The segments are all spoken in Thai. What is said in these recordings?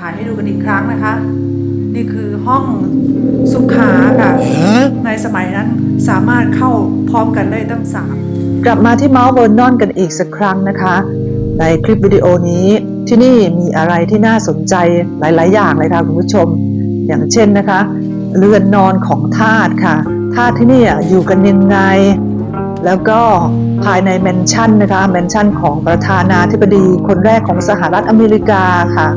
ถ่ายให้ดูกันอีกครั้งนะคะ นี่คือห้องสุขาค่ะในสมัยนั้นสามารถเข้าพร้อมกันได้ตั้งสามกลับมาที่เมาส์เบอร์นอนกันอีกสักครั้งนะคะ ในคลิปวิดีโอนี้ที่นี่มีอะไรที่น่าสนใจหลาย ๆ อย่างเลยค่ะคุณผู้ชม อย่างเช่นนะคะ เรือนนอนของทาสค่ะทาสที่นี่อยู่กันยังไง แล้วก็ภายในแมนชั่นนะคะแมนชั่นของประธานาธิบดีคนแรกของสหรัฐอเมริกาค่ะ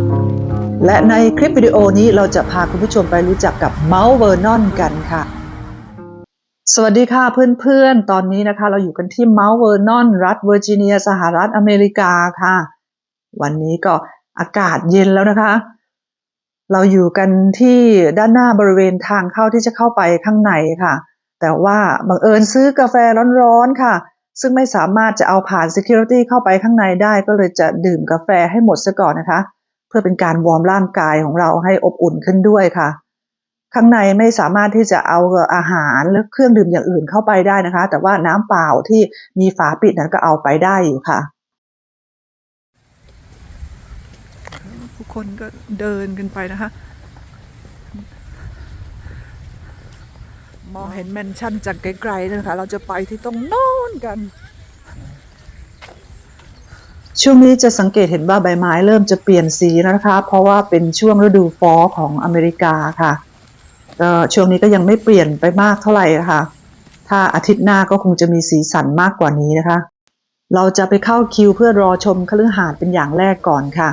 และในคลิปวิดีโอนี้เราจะพาคุณผู้ชมไปรู้จักกับเมาส์เวอร์นอนกันค่ะ สวัสดีค่ะเพื่อนๆ ตอนนี้นะคะ เราอยู่กันที่เมาส์เวอร์นอนรัฐเวอร์จิเนีย สหรัฐอเมริกาค่ะ วันนี้ก็อากาศเย็นแล้วนะคะ เราอยู่กันที่ด้านหน้าบริเวณทางเข้าที่จะเข้าไปข้างในค่ะ แต่ว่าบังเอิญซื้อกาแฟร้อนๆค่ะ ซึ่งไม่สามารถจะเอาผ่าน Security เข้าไปข้างในได้ ก็เลยจะดื่มกาแฟให้หมดซะก่อนนะคะ พื่อเป็นการวอร์มร่างกายของเราให้อบอุ่นขึ้นด้วยค่ะ ข้างในไม่สามารถที่จะเอาอาหารหรือเครื่องดื่มอย่างอื่นเข้าไปได้นะคะ แต่ว่าน้ำเปล่าที่มีฝาปิดนั้นก็เอาไปได้อยู่ค่ะทุกคนก็เดินกันไปนะคะ มองเห็นแมนชั่นจากไกลๆนะคะ เราจะไปที่ตรงโน้นกัน ช่วงนี้จะสังเกตเห็นว่าใบไม้เริ่มจะเปลี่ยนสีนะคะ เพราะว่าเป็นช่วงฤดูฟอของอเมริกาค่ะก็ช่วงนี้ก็ยังไม่เปลี่ยนไปมากเท่าไหร่นะคะถ้าอาทิตย์หน้าก็คงจะมีสีสันมากกว่านี้นะคะ เราจะไปเข้าคิวเพื่อรอชมคฤหาสน์เป็นอย่างแรกก่อนค่ะ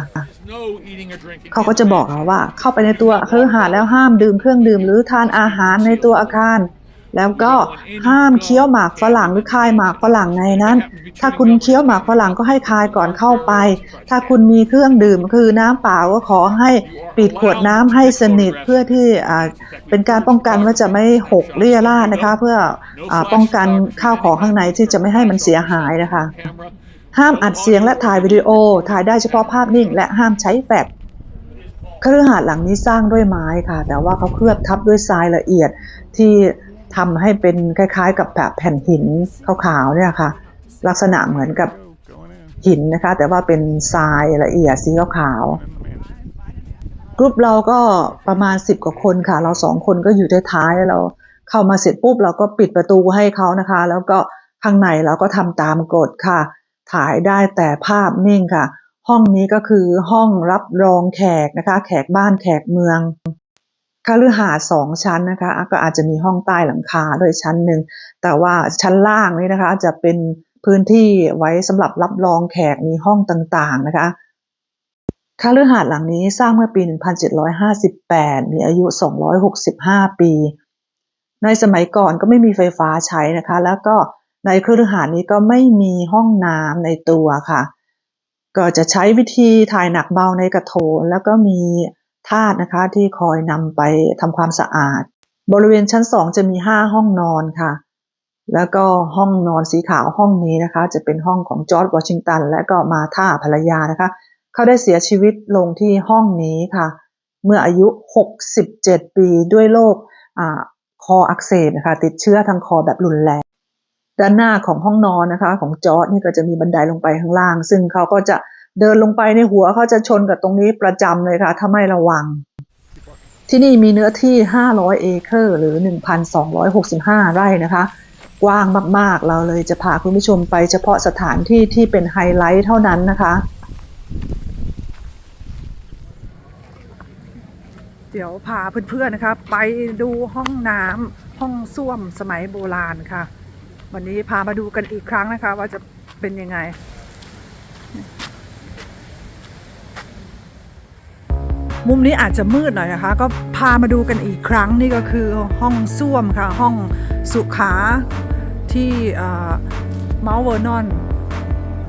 เขาก็จะบอกเราว่าเข้าไปในตัวคฤหาสน์แล้วห้ามดื่มเครื่องดื่มหรือทานอาหารในตัวอาคาร แล้วก็ห้ามเคี้ยวหมากฝรั่งหรือคายหมากฝรั่งในนั้น ถ้าคุณเคี้ยวหมากฝรั่งก็ให้คายก่อนเข้าไป ถ้าคุณมีเครื่องดื่มคือน้ำเปล่าก็ขอให้ปิดขวดน้ำให้สนิทเพื่อที่เป็นการป้องกันว่าจะไม่หกเรี่ยราดนะคะ เพื่ออป้องกันข้าวของข้างในที่จะไม่ให้มันเสียหายนะคะ ห้ามอัดเสียงและถ่ายวิดีโอ ถ่ายได้เฉพาะภาพนิ่ง และห้ามใช้แฟลชคฤหาสน์หลังนี้สร้างด้วยไม้ค่ะ แต่ว่าเขาเคลือบทับด้วยทรายละเอียดที่ ทำให้เป็นคล้ายๆ กับแบบแผ่นหินขาวๆเนี่ยค่ะ ลักษณะเหมือนกับหินนะคะ แต่ว่าเป็นทรายละเอียดสีขาวๆกรุ๊ปเราก็ประมาณ10กว่าคนค่ะ เราสองคนก็อยู่ท้ายๆเราเข้ามาเสร็จปุ๊บเราก็ปิดประตูให้เขานะคะ แล้วก็ข้างในเราก็ทำตามกฎค่ะ ถ่ายได้แต่ภาพนิ่งค่ะ ห้องนี้ก็คือห้องรับรองแขกนะคะ แขกบ้านแขกเมือง คฤหาสน์สองชั้นนะคะ ก็อาจจะมีห้องใต้หลังคาด้วยชั้นหนึ่ง แต่ว่าชั้นล่างนี่นะคะจะเป็นพื้นที่ไว้สำหรับรับรองแขกมีห้องต่างๆนะคะคฤหาสน์หลังนี้สร้างเมื่อปี 1758 มีอายุ 265 ปี ในสมัยก่อนก็ไม่มีไฟฟ้าใช้นะคะ แล้วก็ในคฤหาสน์นี้ก็ไม่มีห้องน้ำในตัวค่ะ ก็จะใช้วิธีถ่ายหนักเบาในกระโถนแล้วก็มี ทาสนะคะที่คอยนำไปทำความสะอาด บริเวณชั้นสองจะมีห้าห้องนอนค่ะ แล้วก็ห้องนอนสีขาวห้องนี้นะคะ จะเป็นห้องของจอร์จวอชิงตันและก็มาท่าภรรยานะคะ เขาได้เสียชีวิตลงที่ห้องนี้ค่ะ เมื่ออายุ 67 ปีด้วยโรคคออักเสบนะคะติดเชื้อทางคอแบบรุนแรงด้านหน้าของห้องนอนนะคะ ของจอร์จนี่ก็จะมีบันไดลงไปข้างล่าง ซึ่งเขาก็จะ เดินลงไปในหัวเขาจะชนกับตรงนี้ประจำเลยค่ะ ถ้าไม่ระวัง ที่นี่มีเนื้อที่ 500 เอเคอร์ หรือ 1,265 ไร่นะคะ กว้างมากๆ เราเลยจะพาคุณผู้ชมไปเฉพาะสถานที่ที่เป็นไฮไลท์เท่านั้นนะคะเดี๋ยวพาเพื่อนๆนะคะ ไปดูห้องน้ำห้องส้วมสมัยโบราณค่ะ วันนี้พามาดูกันอีกครั้งนะคะ ว่าจะเป็นยังไง มุมนี้อาจจะมืดหน่อยนะคะ ก็พามาดูกันอีกครั้งนี่ก็คือห้องส้วมค่ะ ห้องสุขาที่เมาส์เวอร์นอน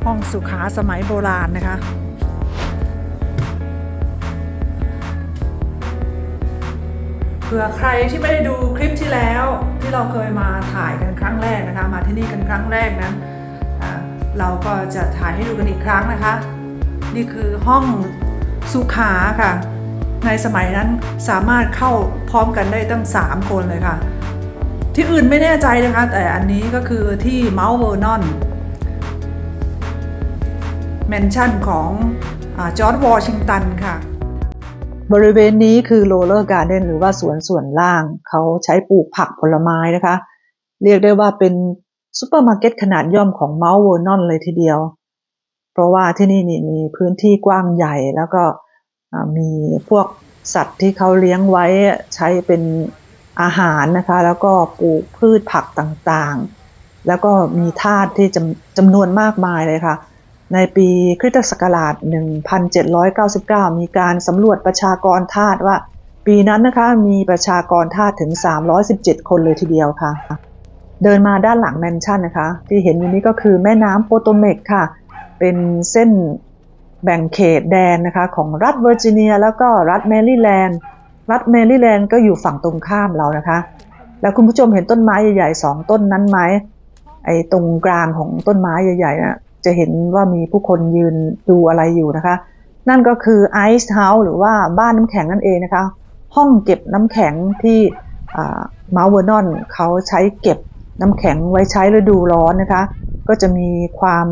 ห้องสุขาสมัยโบราณนะคะเผื่อใครที่ไม่ได้ดูคลิปที่แล้วที่เราเคยมาถ่ายกันครั้งแรกนะคะ มาที่นี่กันครั้งแรกนั้นเราก็จะถ่ายให้ดูกันอีกครั้งนะคะ นี่คือห้องสุขาค่ะ ในสมัยนั้นสามารถเข้าพร้อมกันได้ตั้ง 3 คนเลยค่ะ ที่อื่นไม่แน่ใจนะคะ แต่อันนี้ก็คือที่เมาส์เวอร์นอนแมนชั่นของจอร์ดวอชิงตันค่ะ บริเวณนี้คือโรลเลอร์การ์เดนหรือว่าสวนส่วนล่าง เขาใช้ปลูกผักผลไม้นะคะ เรียกได้ว่าเป็นซูเปอร์มาร์เก็ตขนาดย่อมของเมาส์เวอร์นอนเลยทีเดียว เพราะว่าที่นี่นี่มีพื้นที่กว้างใหญ่แล้วก็ มีพวกสัตว์ที่เขาเลี้ยงไว้ใช้เป็นอาหารนะคะ แล้วก็ปลูกพืชผักต่างๆ แล้วก็มีทาสที่จำจำนวนมากมายเลยค่ะ ในปีคริสตศักราช 1799 มีการสำรวจประชากรทาสว่า ปีนั้นนะคะมีประชากรทาสถึง 317 คนเลยทีเดียวค่ะ เดินมาด้านหลังแมนชั่นนะคะ ที่เห็นอยู่นี้ก็คือแม่น้ำโปโตเมกค่ะ เป็นเส้น แบ่งเขตแดนนะคะของรัฐเวอร์จิเนียแล้วก็รัฐแมริแลนด์รัฐแมริแลนด์ก็อยู่ฝั่งตรงข้ามเรานะคะ แล้วคุณผู้ชมเห็นต้นไม้ใหญ่ๆสองต้นนั้นไหมไอ้ตรงกลางของต้นไม้ใหญ่ๆนะจะเห็นว่ามีผู้คนยืนดูอะไรอยู่นะคะ นั่นก็คือไอซ์เฮาส์หรือว่าบ้านน้ำแข็งนั่นเองนะคะ ห้องเก็บน้ำแข็งที่มาเวอร์นอนเขาใช้เก็บน้ำแข็งไว้ใช้ฤดูร้อนนะคะ ก็จะมีความ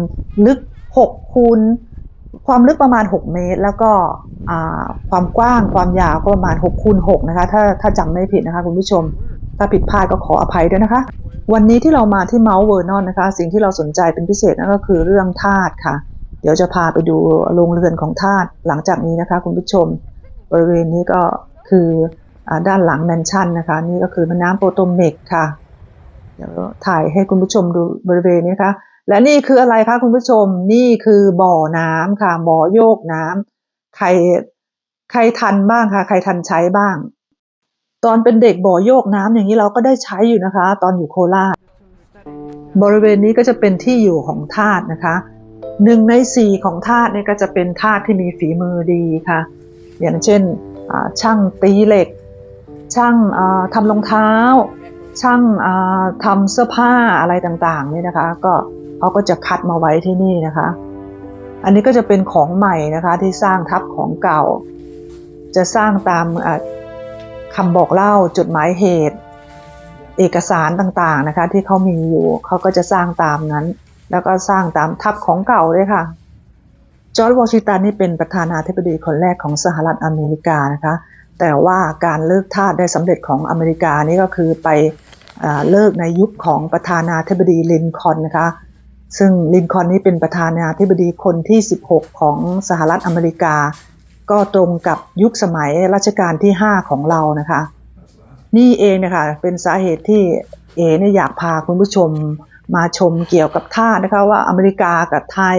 ลึก6คูณ ความลึกประมาณ 6 เมตร แล้วก็ความกว้างความยาวก็ประมาณ6คูณ6นะคะ ถ้าถ้าจำไม่ผิดนะคะคุณผู้ชม ถ้าผิดพลาดก็ขออภัยด้วยนะคะ วันนี้ที่เรามาที่เมาส์เวอร์นอนนะคะ สิ่งที่เราสนใจเป็นพิเศษนั่นก็คือเรื่องทาสค่ะ เดี๋ยวจะพาไปดูโรงเรือนของทาสหลังจากนี้นะคะ คุณผู้ชม บริเวณนี้ก็คืออด้านหลังแมนชั่นนะคะ นี่ก็คือแม่น้ำโปโตเมกค่ะ เดี๋ยวถ่ายให้คุณผู้ชมดูบริเวณนี้นะคะ และนี่คืออะไรคะคุณผู้ชมนี่คือบ่อน้ำค่ะบ่อโยกน้ำใครใครทันบ้างคะใครทันใช้บ้าง ตอนเป็นเด็กบ่อโยกน้ำอย่างนี้เราก็ได้ใช้อยู่นะคะ ตอนอยู่โคราชบริเวณนี้ก็จะเป็นที่อยู่ของทาสนะคะหนึ่งในสี่ของทาสเนี่ยก็จะเป็นทาสที่มีฝีมือดีค่ะ อย่างเช่นช่างตีเหล็ก ช่างอ่าทำรองเท้า ช่างอ่าทำเสื้อผ้าอะไรต่างๆนี่นะคะ ก็ เขาก็จะคัดมาไว้ที่นี่นะคะ อันนี้ก็จะเป็นของใหม่นะคะที่สร้างทับของเก่า จะสร้างตามคำบอกเล่าจดหมายเหตุ เอกสารต่างๆนะคะ ที่เขามีอยู่เขาก็จะสร้างตามนั้น แล้วก็สร้างตามทับของเก่าด้วยค่ะจอร์จวอชิงตันนี่เป็นประธานาธิบดีคนแรกของสหรัฐอเมริกานะคะ แต่ว่าการเลิกทาสได้สำเร็จของอเมริกานี่ก็คือไปอเลิกในยุคของประธานาธิบดีลินคอนนะคะ ซึ่งลินคอนนี่เป็นประธานาธิบดีคนที่ 16 ของสหรัฐอเมริกา ก็ตรงกับยุคสมัยรัชกาลที่ 5 ของเรานะคะ นี่เองนะคะเป็นสาเหตุที่เอเนี่ยอยากพาคุณผู้ชมมาชมเกี่ยวกับท่านะคะว่าอเมริกากับไทย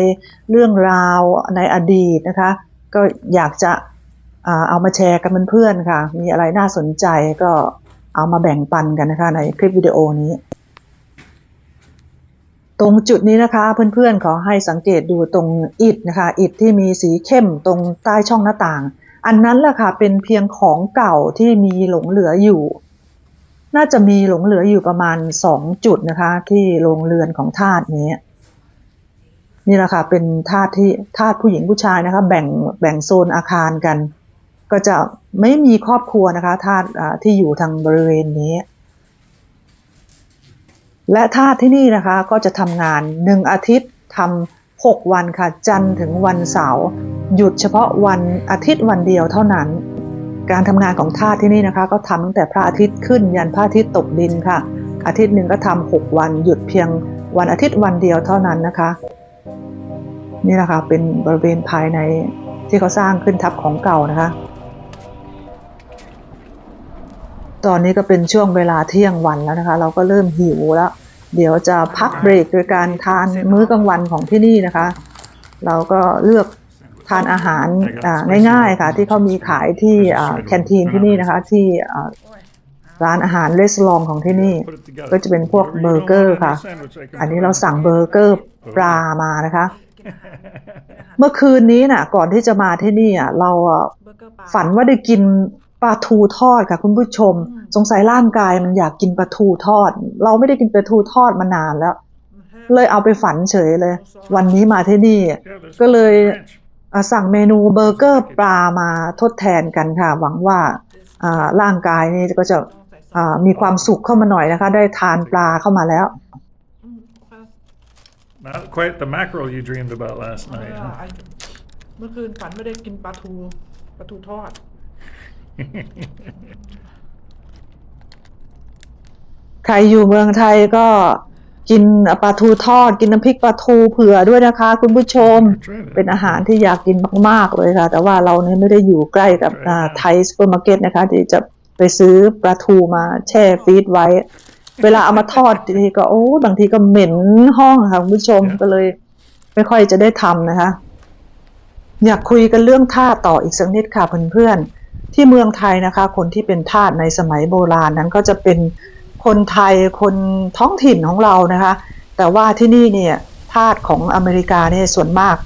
เรื่องราวในอดีตนะคะ ก็อยากจะเอามาแชร์กันเพื่อนๆค่ะ มีอะไรน่าสนใจก็เอามาแบ่งปันกันนะคะในคลิปวิดีโอนี้ ตรงจุดนี้นะคะเพื่อนๆขอให้สังเกตดูตรงอิฐนะคะ อิฐที่มีสีเข้มตรงใต้ช่องหน้าต่าง อันนั้นแหละค่ะเป็นเพียงของเก่าที่มีหลงเหลืออยู่ น่าจะมีหลงเหลืออยู่ประมาณสองจุดนะคะ ที่โรงเรือนของทาสนี้นี่แหละค่ะเป็นทาสที่ทาสผู้หญิงผู้ชายนะคะ แบ่งแบ่งโซนอาคารกัน ก็จะไม่มีครอบครัวนะคะทาสอ่าที่อยู่ทางบริเวณนี้ และทาสที่นี่นะคะก็จะทำงานหนึ่งอาทิตย์ทำหกวันค่ะ จันทร์ถึงวันเสาร์หยุดเฉพาะวันอาทิตย์วันเดียวเท่านั้น การทำงานของทาสที่นี่นะคะ ก็ทำตั้งแต่พระอาทิตย์ขึ้นยันพระอาทิตย์ตกดินค่ะ อาทิตย์หนึ่งก็ทำหกวัน หยุดเพียงวันอาทิตย์วันเดียวเท่านั้นนะคะ นี่แหละค่ะเป็นบริเวณภายในที่เขาสร้างขึ้นทับของเก่านะคะ ตอนนี้ก็เป็นช่วงเวลาเที่ยงวันแล้วนะคะ เราก็เริ่มหิวแล้ว เดี๋ยวจะพักเบรกโดยการทานมื้อกลางวันของที่นี่นะคะ เราก็เลือกทานอาหารอ่าง่ายๆค่ะ ที่เขามีขายที่อ่าแคนทีนที่นี่นะคะ ที่อ่าร้านอาหารเลสลองของที่นี่ Put it together. ก็จะเป็นพวกเบอร์เกอร์ค่ะ อันนี้เราสั่งเบอร์เกอร์ปลามานะคะ เมื่อคืนนี้น่ะ ก่อนที่จะมาที่นี่อะเราอะเบอร์เกอร์ปลาฝันว่าได้กินปลาทูทอดค่ะ คุณผู้ชมอืม สงสัยร่างกายมันอยากกินปลาทูทอด เราไม่ได้กินปลาทูทอดมานานแล้ว เลยเอาไปฝันเฉยเลย วันนี้มาที่นี่ Yeah, there's ก็เลย French. อะสั่งเมนูเบอร์เกอร์ปลามาทดแทนกันค่ะ หวังว่าอ่าร่างกายนี่ก็จะอ่ามีความสุขเข้ามาหน่อยนะคะ ได้ทานปลาเข้ามาแล้ว Not quite the mackerel you dreamed about last เอ night. อ huh? ไอ้เมื่อคืนฝันไม่ได้กินปลาทูปลาทูทอด ใครอยู่เมืองไทยก็กินปลาทูทอด กินน้ำพริกปลาทูเผื่อด้วยนะคะ คุณผู้ชมเป็นอาหารที่อยากกินมาก ๆ เลยค่ะ แต่ว่าเราเนี่ยไม่ได้อยู่ใกล้กับอ่าไทยซูเปอร์มาร์เก็ตนะคะ ที่จะไปซื้อปลาทูมาแช่ฟรีซไว้ เวลาเอามาทอดทีก็โอ้บางทีก็เหม็นห้องค่ะคุณผู้ชมก็เลย ไม่ค่อยจะได้ทำนะคะ อยากคุยกันเรื่องทาสต่ออีกสักนิดค่ะเพื่อนๆที่เมืองไทยนะคะ คนที่เป็นทาสในสมัยโบราณนั้นก็จะเป็น คนไทยคนท้องถิ่นของเรานะคะ แต่ว่าที่นี่เนี่ยทาสของอเมริกาเนี่ยส่วนมาก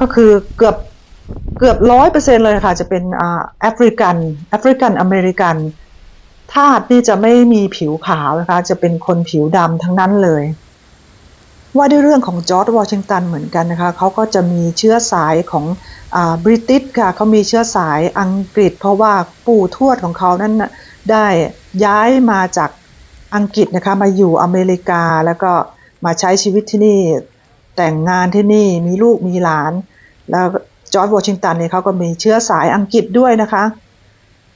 ก็คือเกือบเกือบร้อยเปอร์เซ็นเลยค่ะ จะเป็นแอฟริกันแอฟริกันอเมริกันทาสนี่จะไม่มีผิวขาวนะคะ จะเป็นคนผิวดำทั้งนั้นเลย ว่าด้วยเรื่องของจอร์จวอชิงตันเหมือนกันนะคะเขาก็จะมีเชื้อสายของบริติชค่ะเขามีเชื้อสายอังกฤษ เพราะว่าปู่ทวดของเขานั้นได้ ย้ายมาจากอังกฤษนะคะมาอยู่อเมริกาแล้วก็มาใช้ชีวิตที่นี่ แต่งงานที่นี่มีลูกมีหลาน แล้วจอร์จวอชิงตันเนี่ยเขาก็มีเชื้อสายอังกฤษด้วยนะคะ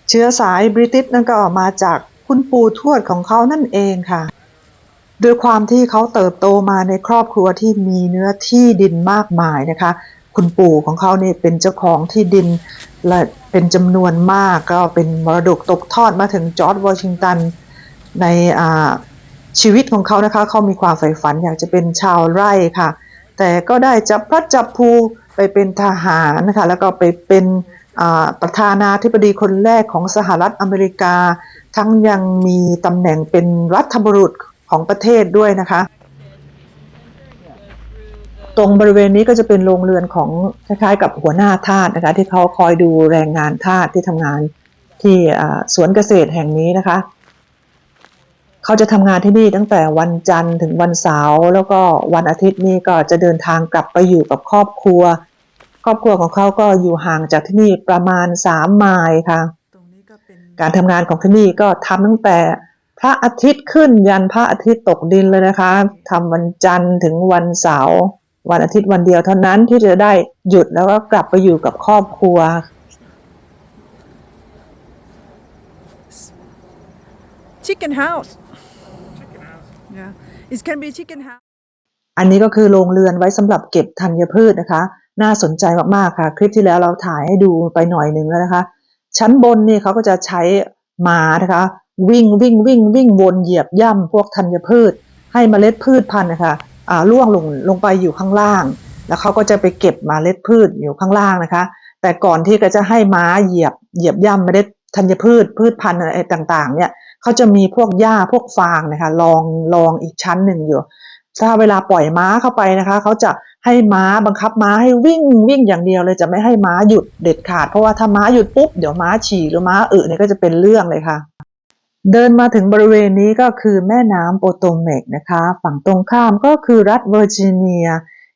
เชื้อสายบริติชนั่นก็มาจากคุณปู่ทวดของเขานั่นเองค่ะด้วยความที่เขาเติบโตมาในครอบครัวที่มีเนื้อที่ดินมากมายนะคะ คุณปู่ของเขาเนี่ยเป็นเจ้าของที่ดินและเป็นจำนวนมากก็เป็นมรดกตกทอดมาถึงจอร์จวอชิงตันในชีวิตของเขานะคะเขามีความใฝ่ฝันอยากจะเป็นชาวไร่ค่ะ แต่ก็ได้จับพลัดจับพลูไปเป็นทหารนะคะแล้วก็ไปเป็นประธานาธิบดีคนแรกของสหรัฐอเมริกา ทั้งยังมีตำแหน่งเป็นรัฐบุรุษของประเทศด้วยนะคะ ตรงบริเวณนี้ก็จะเป็นโรงเรือนของคล้ายๆ กับหัวหน้าทาสนะคะ ที่เขาคอยดูแรงงานทาสที่ทำงานที่สวนเกษตรแห่งนี้นะคะ เขาจะทำงานที่นี่ตั้งแต่วันจันทร์ถึงวันเสาร์แล้วก็วันอาทิตย์นี่ก็จะเดินทางกลับไปอยู่กับครอบครัว ครอบครัวของเขาก็อยู่ห่างจากที่นี่ประมาณสามไมล์ค่ะ การทำงานของที่นี่ก็ทำตั้งแต่พระอาทิตย์ขึ้นยันพระอาทิตย์ตกดินเลยนะคะทำวันจันทร์ถึงวันเสาร์ วันอาทิตย์วันเดียวเท่านั้นที่จะได้หยุดแล้วก็กลับไปอยู่กับครอบครัว chicken house yeah it can be chicken house อันนี้ก็คือโรงเรือนไว้สำหรับเก็บธัญพืชนะคะ น่าสนใจมากๆค่ะ คลิปที่แล้วเราถ่ายให้ดูไปหน่อยหนึ่งแล้วนะคะ ชั้นบนนี่เขาก็จะใช้ม้านะคะ วิ่งวิ่งวิ่งวิ่งวนเหยียบย่ำพวกธัญพืช ให้เมล็ดพืชพันธุ์นะคะอ่า ล่วงลงลงไปอยู่ข้างล่าง แล้วเขาก็จะไปเก็บมาเล็ดพืชอยู่ข้างล่างนะคะ แต่ก่อนที่ก็จะให้ม้าเหยียบเหยียบย่ำเมล็ดธัญพืชพืชพันธุ์อะไรต่างๆ เนี่ยเขาจะมีพวกหญ้าพวกฟางนะคะรองรองอีกชั้นหนึ่งอยู่ถ้าเวลาปล่อยม้าเข้าไปนะคะเขาจะให้ม้าบังคับม้าให้วิ่งวิ่งอย่างเดียวเลยจะไม่ให้ม้าหยุดเด็ดขาด เพราะว่าถ้าม้าหยุดปุ๊บเดี๋ยวม้าฉี่หรือม้าอึเนี่ยก็จะเป็นเรื่องเลยค่ะ เดินมาถึงบริเวณนี้ก็คือแม่น้ำโปโตเมกนะคะ ฝั่งตรงข้ามก็คือรัฐเวอร์จิเนีย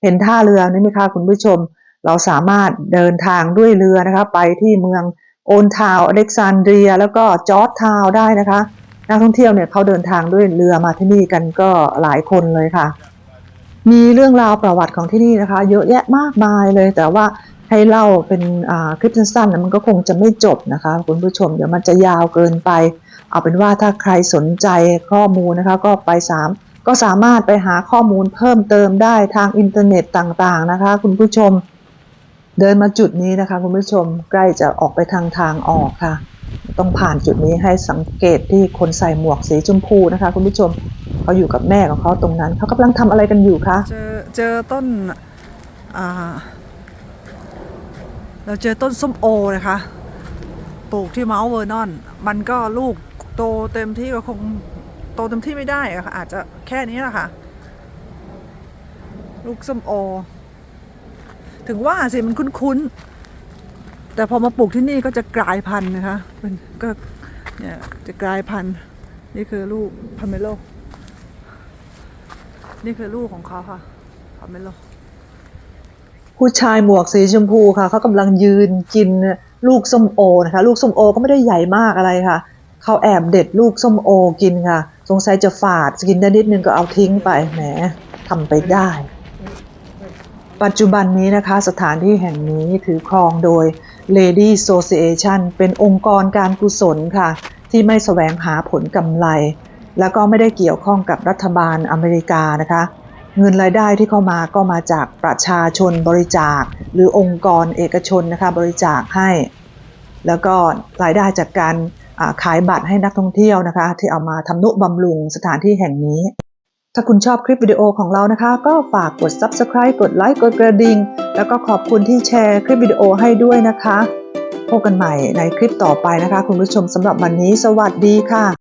เห็นท่าเรือนี่ไหมคะคุณผู้ชม เราสามารถเดินทางด้วยเรือนะคะไปที่เมืองโอนทาวอเล็กซานเดรีย แล้วก็จอร์จทาวได้นะคะ นักท่องเที่ยวเนี่ยเขาเดินทางด้วยเรือมาที่นี่กันก็หลายคนเลยค่ะ มีเรื่องราวประวัติของที่นี่นะคะ เยอะแยะมากมายเลยแต่ว่าให้เล่าเป็นอ่าคลิปสั้นๆมันก็คงจะไม่จบนะคะ คุณผู้ชมเดี๋ยวมันจะยาวเกินไป เอาเป็นว่าถ้าใครสนใจข้อมูลนะคะก็ไปสามก็สามารถไปหาข้อมูลเพิ่มเติมได้ทางอินเทอร์เน็ตต่างๆนะคะ คุณผู้ชม เดินมาจุดนี้นะคะ คุณผู้ชมใกล้จะออกไปทางทางออกค่ะ ต้องผ่านจุดนี้ให้สังเกตที่คนใส่หมวกสีชมพูนะคะ คุณผู้ชมเขาอยู่กับแม่ของเขาตรงนั้นเขากำลังทำอะไรกันอยู่คะเจอเจอต้นอ่าเราเจอต้นส้มโอนะคะ ปลูกที่เมาส์เวอร์นอน มันก็ลูก โตเต็มที่ก็คงโตเต็มที่ไม่ได้อะค่ะ อาจจะแค่นี้แหละค่ะ ลูกส้มโอ ถึงว่าสิมันคุ้นๆ แต่พอมาปลูกที่นี่ก็จะกลายพันธุ์นะคะเป็นก็เนี่ยจะกลายพันธุ์ นี่คือลูกพาเมโล นี่คือลูกของเขาค่ะพาเมโลผู้ชายหมวกสีชมพูค่ะเขากำลังยืนกินลูกส้มโอนะคะ ลูกส้มโอก็ไม่ได้ใหญ่มากอะไรค่ะ เขาแอบเด็ดลูกส้มโอกินค่ะ สงสัยจะฝาดกินได้นิดนึงก็เอาทิ้งไปแหมทำไปได้ ปัจจุบันนี้นะคะสถานที่แห่งนี้ถือครองโดย Lady Association เป็นองค์กรการกุศลค่ะ ที่ไม่แสวงหาผลกำไร แล้วก็ไม่ได้เกี่ยวข้องกับรัฐบาลอเมริกานะคะ เงินรายได้ที่เข้ามาก็มาจากประชาชนบริจาค หรือองค์กรเอกชนนะคะบริจาคให้ แล้วก็รายได้จากการ ขายบัตรให้นักท่องเที่ยวนะคะ ที่เอามาทำนุบำรุงสถานที่แห่งนี้ ถ้าคุณชอบคลิปวิดีโอของเรานะคะ ก็ฝากกด Subscribe กดไลค์กดกระดิ่งแล้วก็ขอบคุณที่แชร์คลิปวิดีโอให้ด้วยนะคะ พบกันใหม่ในคลิปต่อไปนะคะ คุณผู้ชมสำหรับวันนี้ สวัสดีค่ะ